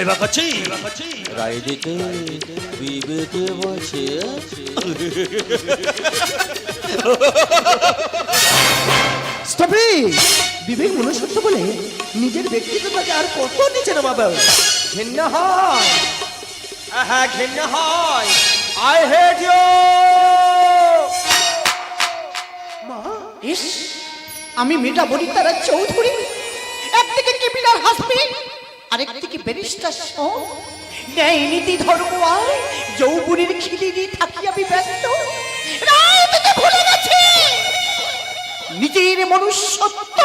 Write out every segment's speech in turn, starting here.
সেবা করছি বিবেকে বসে স্টপে বিবেক মনুষ্যত্ব বলে নিজের ব্যক্তিত্বটাকে আর কত নিচে নামাবে? ঘেন্না হয়। হ্যাঁ ঘেন্না হয়। আই হেট ইউ মা ইস আমি মেটা বলি তারা চৌধুরী। একদিকে ক্রিমিনাল হাসবেন্ড আরেকদিকে ব্যারিস্টার সহ ন্যায় নীতি ধর্ম আর যৌবনের খিলিনি থাকি আমি ব্যস্ত রায় দিতে ভুলে গেছে। নিজের মনুষ্যত্ব।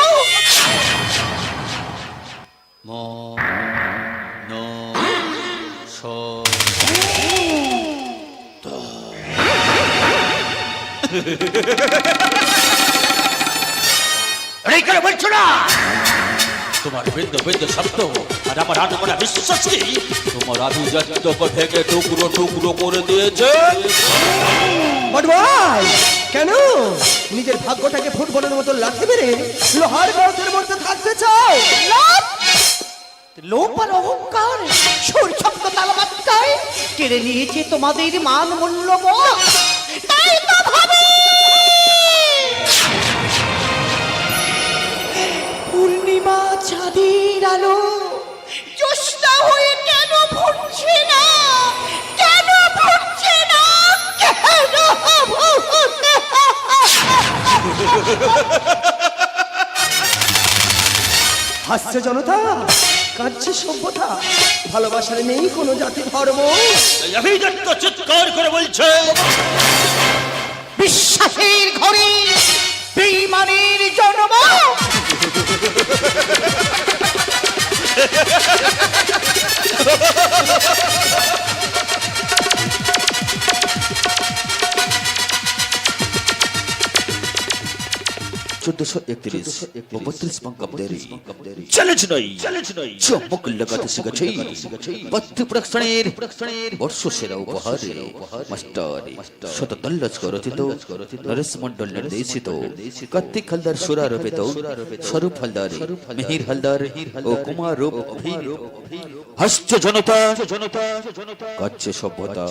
বলছো না? তোমার বৃদ্ধ বৃদ্ধ শব্দ আর আমার আনুমনা বিশ্বাসকে তোমার আভিজাত্য থেকে টুকরো টুকরো করে দিয়েছে। কেন? নিজের ভাগ্যটাকে ফুটবলের মতো লাথি মেরে লোহার গর্তের মধ্যে থাকতে চাও? লাভ? আর অহংকার সূর্যক্ত তালবাত্তায় কেড়ে নিয়েছে তোমাদের মান মূল্যবোধ। তাই তো ভাবে! পূর্ণিমা চাঁদের আলো। জ্যোৎস্না হয়ে কেন ফুটছে না? কেন ফুটছে না? কেন? হাসছে জনতা কাঁদছে সভ্যতা। ভালোবাসার নেই কোনো জাতি ধর্ম। চিৎকার করে বলছে বিশ্বাসের ঘরে বেইমানের জন্ম। Ha ha ha ha ha! চোদ্দশো একত্রিশ ও বত্রিশ বঙ্গাব্দের চ্যালেঞ্জ নই চ্যালেঞ্জ নই চমক লাগাতে শিখেছে। পথ প্রক্ষণের বর্ষ সেরা উপহার মাস্টার শতদল্লজ রচিত নরেশ মন্ডল নির্দেশিত। কার্তিক হালদার সুরারোপিত স্বরূপ হালদার মিহির হালদার ও কুমার রূপ হাস্য জনতা। জনতা। কাচ্ছে সভ্যতা।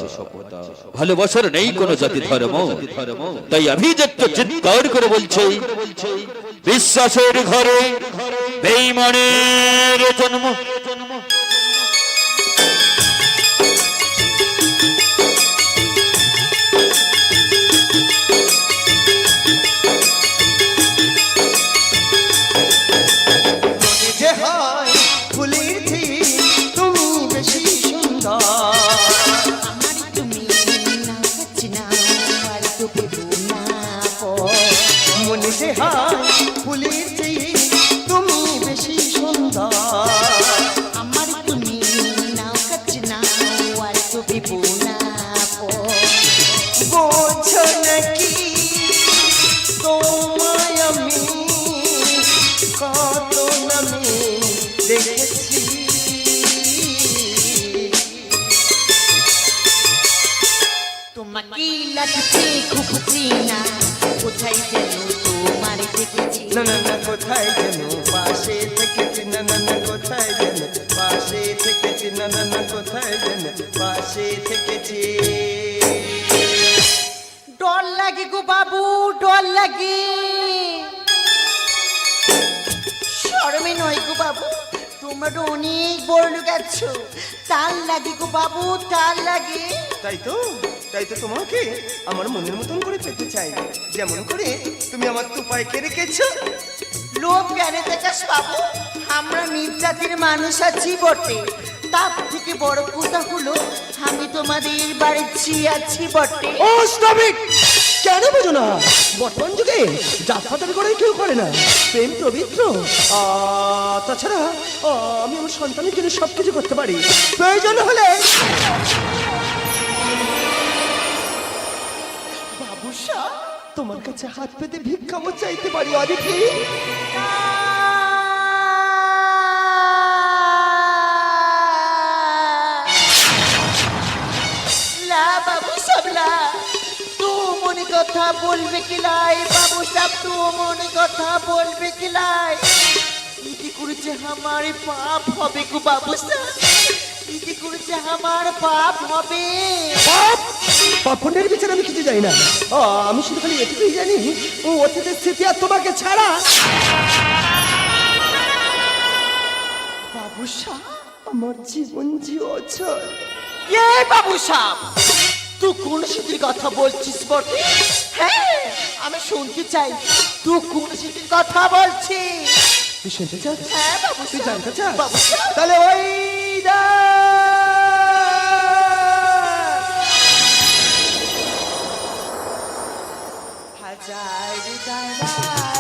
ভালোবাসার নেই কোনো জাতি ধর্ম তাই আভিজাত্য চিৎকার করে বলছে বিশ্বাসের ঘরে বেইমানের জন্ম। কি লাগছে খুব চিনা কোথায় যেন তোমার দেখেছি। না না না কোথায় যেন? পাশে থেকেছি। না না না কোথায় যেন? পাশে থেকেছি। না না না কোথায় যেন? পাশে থেকেছি। ডর লাগে গো বাবু ডর লাগে। শরমে নয় গো বাবু। তোমরা তো অনেক বড় লোক আছো। তার লাগে গো বাবু তার লাগে। তাই তো তাই তো তোমাকে আমার মনের মতন করে পেতে চাই। যেমন করে তুমি আমার তুপাইকে রেখেছো। লোভ জ্ঞানে দেখাস বাবু? আমরা মানুষ আছি বটে। তার থেকে বড় কথা হলো আমি তোমাদের বাড়ি আছি বটে। ও স্টপ ইট কেন বোঝো না? বর্তমান যুগে জাতপাতের করে কেউ করে না, প্রেম পবিত্র। তাছাড়া আমি আমার সন্তানের জন্য সব কিছু করতে পারি। প্রয়োজন হলে বাবুসা, তোমার কাছে হাত পেতে ভিক্ষাও চাইতে পারি অদিতি। বাবু সবলা। কথা বলবে কি লাই? বাবু সব তু মনে কথা বলবে কি লাই? ইতি করেছে আমার পাপ হবে গো বাবু সাহেব? ইতি করেছে আমার পাপ হবে? পাপ? পাপনের বিচার আমি কিছু জানি না। আমি শুধু খালি এটুকুই জানি ও অতীতের স্মৃতি আর তোমাকে ছাড়া। বাবুসা আমার জীবন জিওছ। এ বাবু সাহেব? তুই কোন স্মৃতির কথা বলছিস বটে হ্যাঁ আমি শুনতে চাই তুই কোন স্মৃতির কথা বলছিস তুই শুনতে চাস হ্যাঁ বাবু তুই জানতে চাস বাবু তাহলে ওই হাজার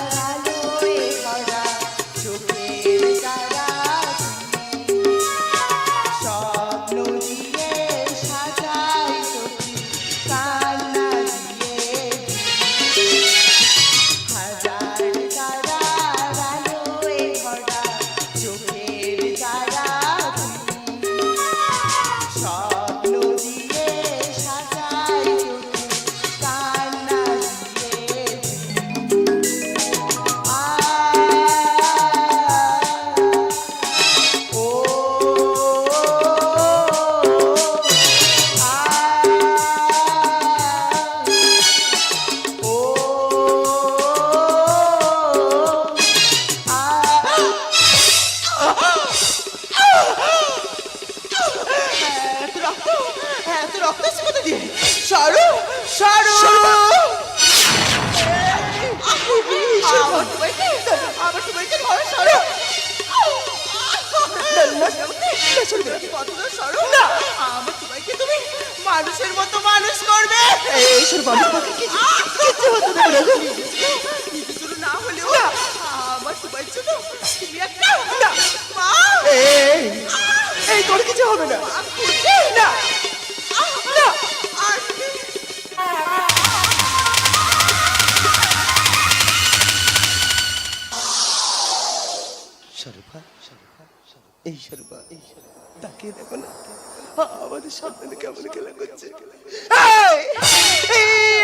আমাদের সন্তানে কেমন খেলা করছে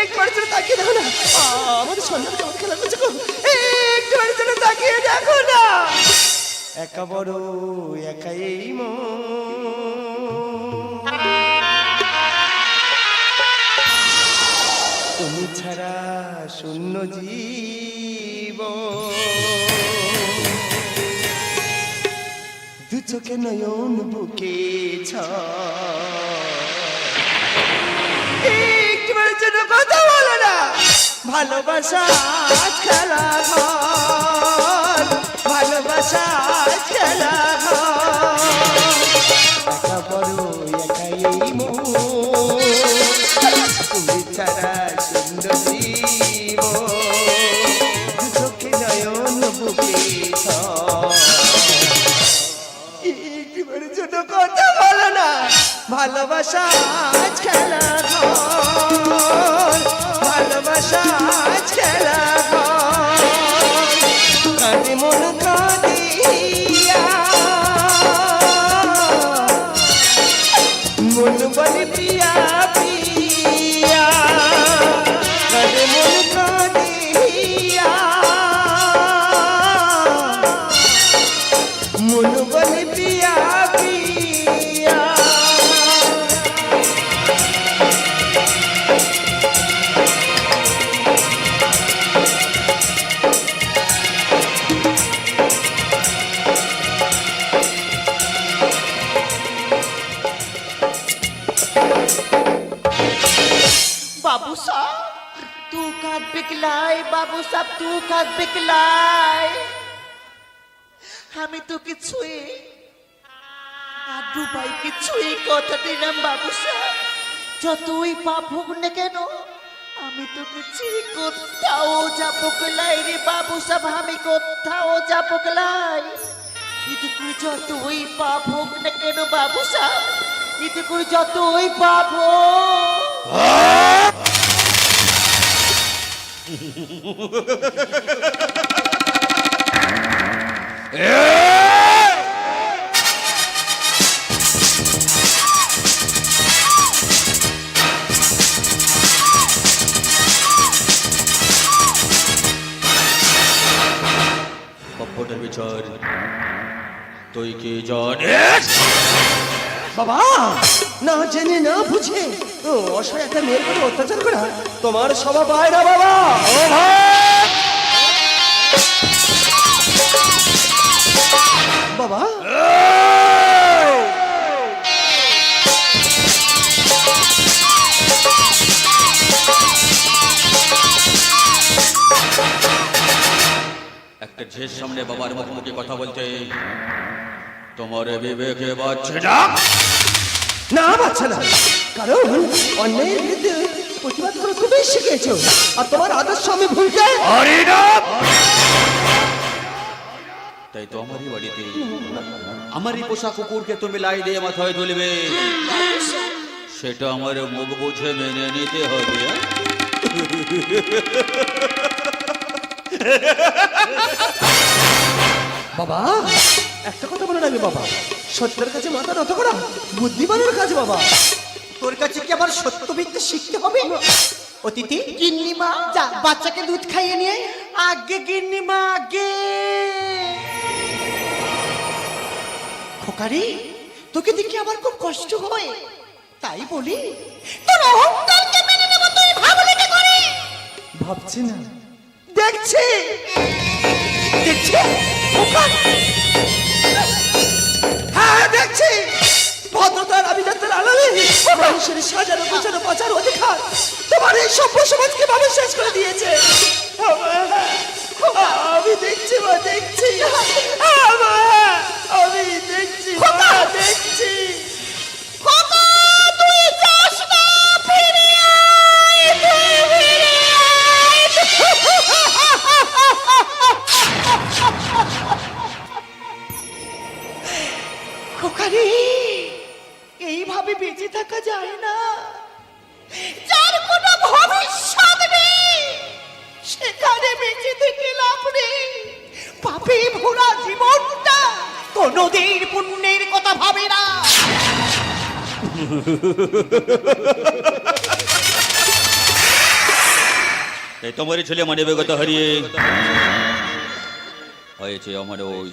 একবার জন্য তাকিয়ে দেখো না আমাদের সন্তান কেমন খেলা করছে একবার জন্য তাকিয়ে দেখো না একা বড় একা এই তুমি ছাড়া শূন্য জীবন চোখে নয়ন বুকে না। ভালোবাসা খেলা ঘর। ভালোবাসা আজ খেলা একা বড় একা এই তুমি একটিবারের জন্য কথা বলো না। ভালোবাসা আজ খেলা ভালোবাসা আজ খেলা কাঁদে মন কাঁদিয়া মন বলে পিয়া আমি তো কিছুই যতই পাপ হোক না কেন আমি তো কিছু কোথাও যাব গেলাই রে বাবু সাব আমি কোথাও যাব গেলাই কিন্তু তুই যতই পাপ হোক না কেন বাবু সাহ ইতি করে যতই পাপ হোক কপটের বিচার তুই কি জানিস বাবা, না জেনে না বুঝে। অসহায় একটা মেয়ের করে অত্যাচার করা। তোমার স্বভাব হয় না বাবা! বাবা। একটা ঝের সামনে বাবার মুখোমুখি কথা বলতে। তোমার বিবেকে বাচ্চা না। না বাচ্চা না। কারণ অন্যায়ের বিরুদ্ধে প্রতিবাদ করে তুমি শিখেছো। আর তোমার আদর্শ আমি ভুলতে আরে না। তাই তো আমারই বাড়িতে। আমারই পোষা কুকুরকে তুমি লাই দিয়ে মাথায় তুলবে। সেটা আমার মুখ বুঝে মেনে নিতে হবে? বাবা একটা কথা বলে রাখবে বাবা। সত্যের কাছে মাথা নত করা বুদ্ধিমানের কাজ বাবা। তোর কাছে কি আবার সত্য মিথ্যে শিখতে হবে? অতিথি গিন্নিমা যা বাচ্চাকে দুধ খাইয়ে নিয়ে আগে গিন্নিমা আগে। খোকারি তোকে দেখে আমার খুব কষ্ট হয়। তাই বলি তোর অহংকারকে মেনে নেব তুই ভাবলি কি করে। ভাবছি না। দেখছি। দেখছি। খোকা মানুষের সাজানো গোছানো বাঁচার অধিকার তোমার এই সভ্য সমাজকে মানুষ শেষ করে দিয়েছে। আমা, দেখছি মা দেখছি। আমি দেখছি মা দেখছি। খোকারি এইভাবে বেঁচে থাকা যায় না। যার কোনো ভবিষ্যৎ নেই সেখানে বেঁচে থেকে লাভ নেই। পাপে ভরা জীবনটা কোনোদিন পুণ্যের কথা ভাবে না। তাই তোমারই ছেলে মানে বেগত হারিয়ে হয়েছে আমার ওই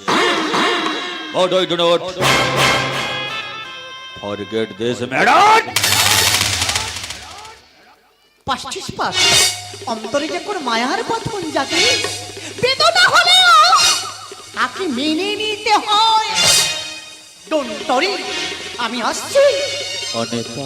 I do forget this matter. পাশিস পাশ অন্তরে যে কোন মায়ার বাঁধন জাগে বেদনা হলেও তাকে মেনে নিতে হয় ডন্টরি আমি আসছি অনেকা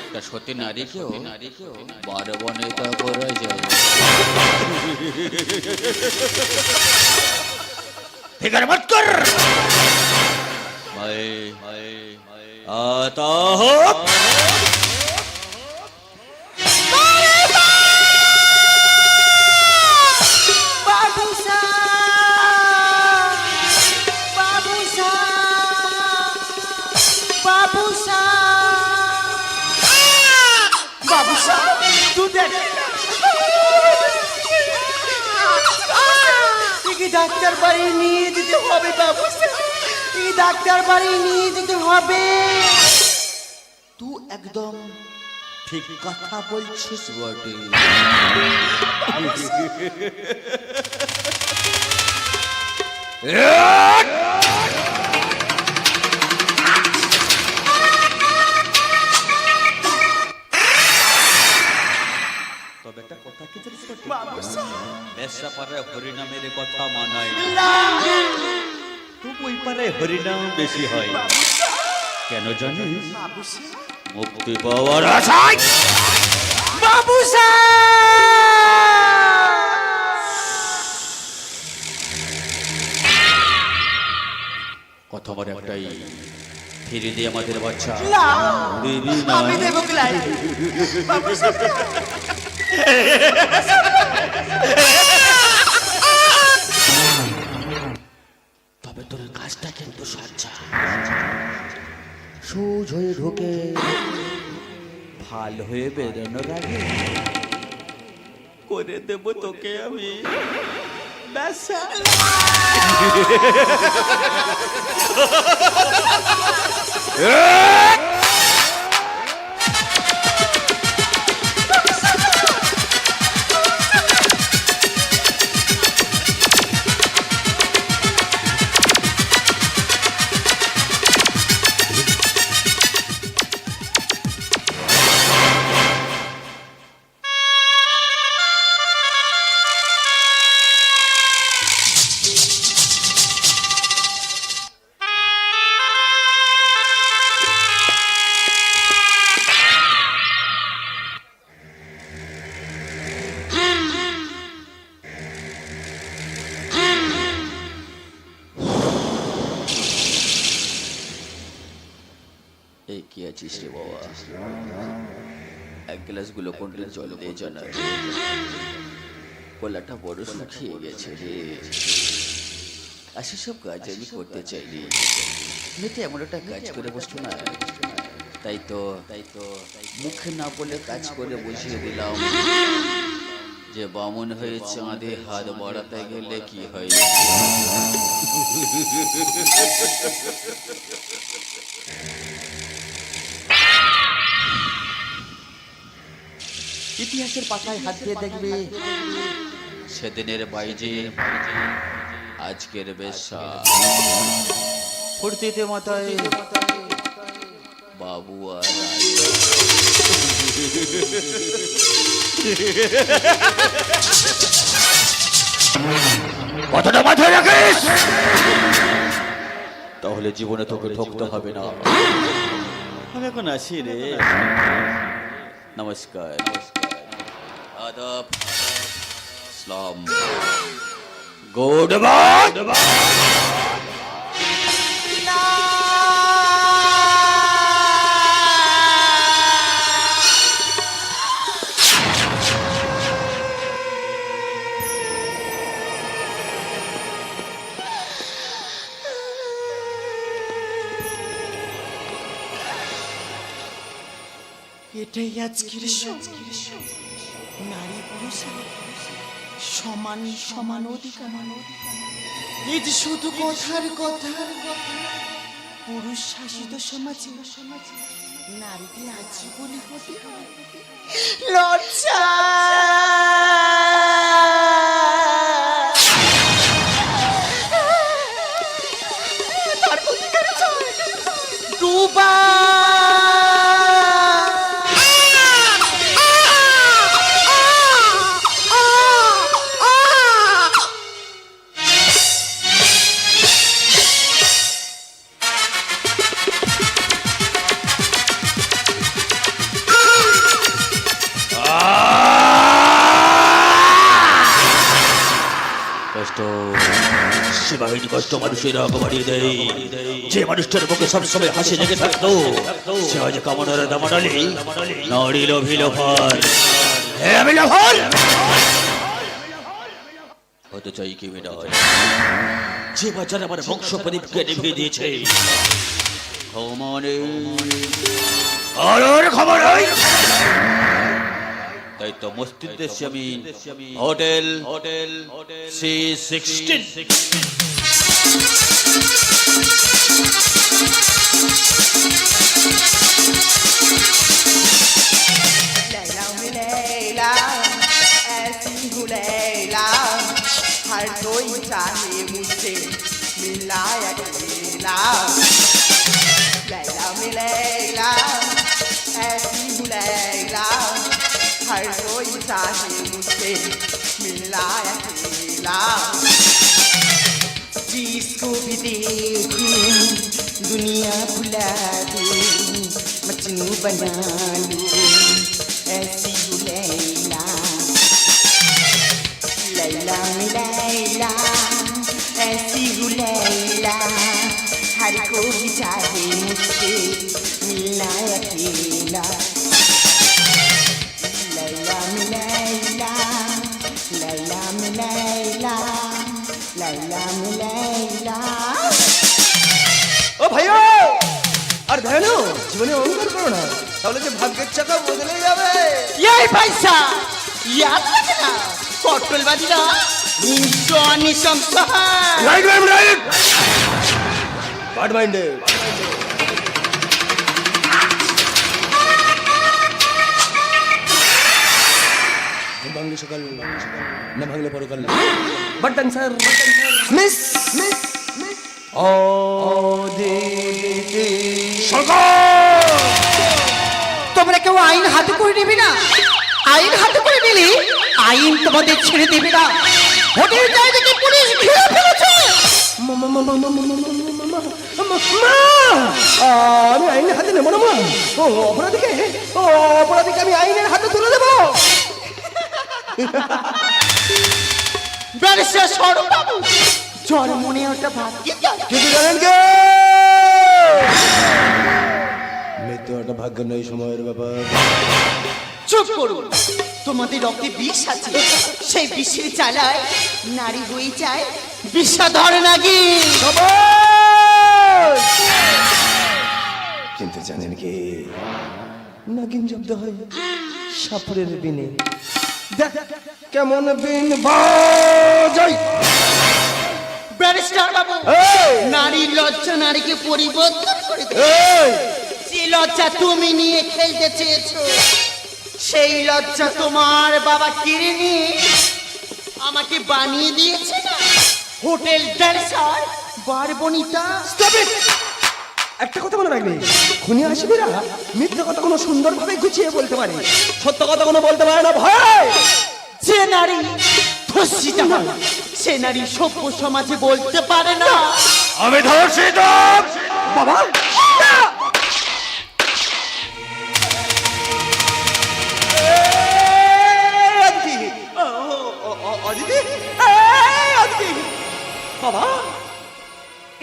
একটা সতী নারীকেও নারীকেও বারো নেতা করা যায়। ফিকার মত কর। ভাই ভাই আতা হোক। একে ডাক্তার বাড়ি নিয়ে যেতে হবে এই ডাক্তার বাড়ি নিয়ে যেতে হবে। তুই একদম ঠিক কথা বলছিস বটে। তবে একটা কথা কি জানিস বটে? পারে হরিনামের কথা মানায়। তবু ওই পারে হরিনাম বেশি হয়। কেন জানিস? মুক্তি পাওয়ার আশায়। বাবুসা কথা আমার একটাই। ফিরে দিয়ে আমাদের বাচ্চা। না। না আমি দেবো ক্লাই তবে তোর কাজটা কিন্তু সাচ্চা। সুজ হয়ে ঢোকে ভালো হয়ে বেরোনোর আগে করে দেব তোকে আমি। ব্যাসা। গ্লুকন্ডির জল দিয়ে। জানা গলাটা বড় শুকিয়ে গেছে রে। আর সেসব কাজ আমি করতে চাইনি। মেয়েটা এমন একটা কাজ করে বসল না। তাই তো তাই তো মুখে না বলে কাজ করে বুঝিয়ে দিলাম যে বামন হয়ে চাঁদে হাত বাড়াতে গেলে কি হয়? ইতিহাসের পাতায় হাত দিয়ে দেখবে। সেদিনের বাইজে আজকের বেশা। ফুর্তিতে মাথায়। বাবু আর কথাটা মাথায় রাখিস? তাহলে জীবনে তোকে ঠকতে হবে না। আমি এখন আসি রে। নমস্কার। নমস্কার। আদাব সালাম গুড বাই এটাই আজকের সব। নারী পুরুষ সমান সমান অধিকার। এই যে শুধু কথার কথা। পুরুষ শাসিত সমাজে। নারীকে আজীবনী হতে লজ্জা। মানুষের রাগ বাড়িয়ে দেয়। যে মানুষটার মুখে সবসময় হাসি লেগে থাকতো, সে আজ কামনার দামাডালি লোভী লোভার। হ্যাঁ হতে চাই কি বিনয় যে বাচ্চার আমার বংশ প্রদীপকে নিভিয়ে দিয়েছে খবর তাই তো দেশে আমি, হোটেল হোটেল, সি সিক্সটিন। चाहे मुझसे मिलाया करेला लैला मिलेला ऐसी बुलेला हर कोई चाहे मुझसे मिलाया जिसको भी देखूँ, दुनिया भुला दूँ, मजनू बना लूँ, ऐसी हूँ लैला। लैला लैला, ऐसी हूँ लैला, हर कोई चाहे ভেনু জীবনে অহংকার করো না। তাহলে যে ভাগ্যের চাকা বদলে যাবে। এই পয়সা ইয়াদ লাগে না। পটল বাজি না নিঃশংস right right right bad minded Bangla সকাল না ভাঙলে পরকাল। বাট ডান্সার মিস মিস ও তোমরা কেউ আইন হাতে করে নেবে না আইন হাতে করে নিলে আইন তোমাদের ছেড়ে দেবে না হোটেল যাই পুলিশ ঘিরে ফেলেছে আমি আইনের হাতে নেব না মা ও অপরাধীকে ও অপরাধীকে আমি আইনের হাতে তুলে দেবো ব্যারিস্টার সরব বাবু জ্বর মনে ওটা ভাগ্যে কিছু জানেন কে মৃত্যু একটা ভাগ্য নয় সময়ের ব্যাপার। চুপ করুন। তোমাদের রক্তে বিষ আছে। সেই বিষের চালায় নারী হয়ে যায় বিষাধর নাকি কিন্তু জানেন কি? নাগিন জব্দ হয় সাপুরের বিনে। দেখ কেমন বিন বাজাই। ব্যারিস্টার বাবু! নারীর লজ্জা নারীকে পরিবর্তন করে এই! যে লজ্জা তুমি নিয়ে খেলতে চেয়েছো সেই লজ্জা তোমার বাবা কিনে নিয়ে আমাকে বানিয়ে দিয়েছে না? হোটেল ড্যান্সার বারবনিতা। একটা কথা মনে রাখবে। খুনি আসবিরা মিথ্যে কথা কোনো সুন্দরভাবে গুছিয়ে বলতে পারে। সত্য কথা কোনো বলতে পারে না ভয়! যে নারী ধর্ষিত হয় সে নারী সভ্য সমাজে বলতে পারে না। আমি ধর্ষিত! বাবা!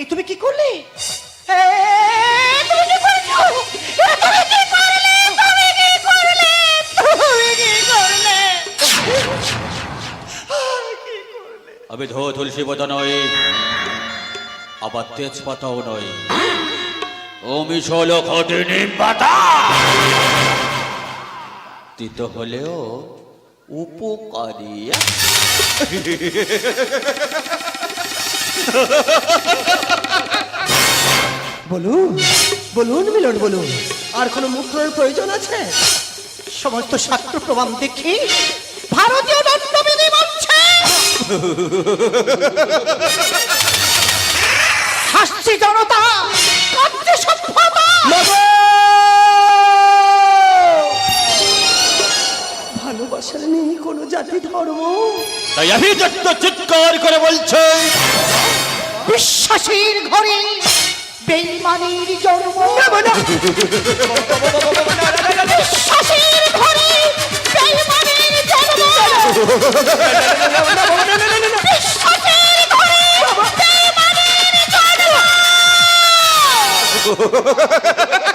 তুমি কি করলে? আমি ধো তুলসী পাতা নয় আবার তেজপাতাও নয় ও মিশল খটে নিম পাতা তিত হলেও উপকারী। বলুন বলুন মিলন, বলুন, আর কোনো মুদ্রার প্রয়োজন আছে? সমস্ত শাস্ত্র প্রমাণ দেখি ভারতীয় দণ্ডবিধি বলছে হাসছে জনতা কাঁদছে সভ্যতা। ভালোবাসার নেই কোনো জাতি ধর্ম। তাই আমি চিৎকার করে বলছি বিশ্বাসীর ঘরে বেইমানির জন্ম। বিশ্বাসীর ঘরে বেইমানির জন্ম। ha ha ha ha